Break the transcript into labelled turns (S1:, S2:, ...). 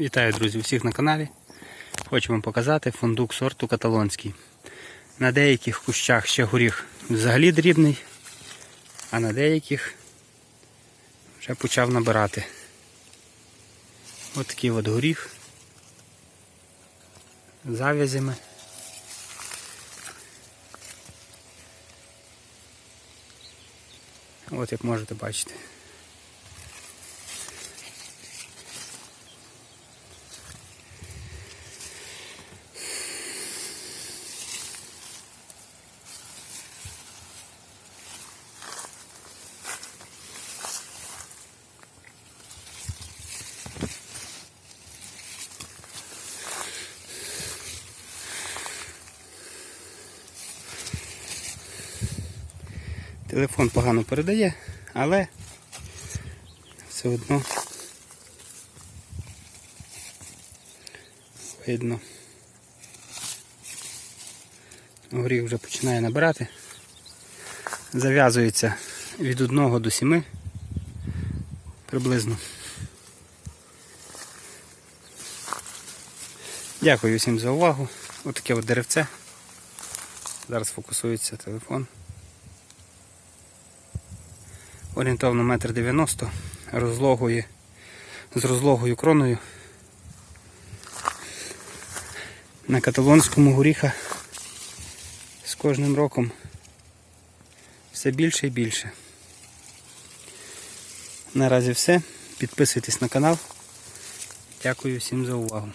S1: Вітаю, друзі, всіх на каналі. Хочу вам показати фундук сорту каталонський. На деяких кущах ще горіх взагалі дрібний, а на деяких вже почав набирати. Ось такий от горіх завязями. От як можете бачити. Телефон погано передає, але все одно видно. Горіх вже починає набирати. Зав'язується від 1 до 7 приблизно. Дякую всім за увагу. Ось таке от деревце. Зараз фокусується телефон. Орієнтовно метр 90 розлогою, з розлогою кроною. На каталонському горіха з кожним роком все більше і більше. Наразі все. Підписуйтесь на канал. Дякую всім за увагу.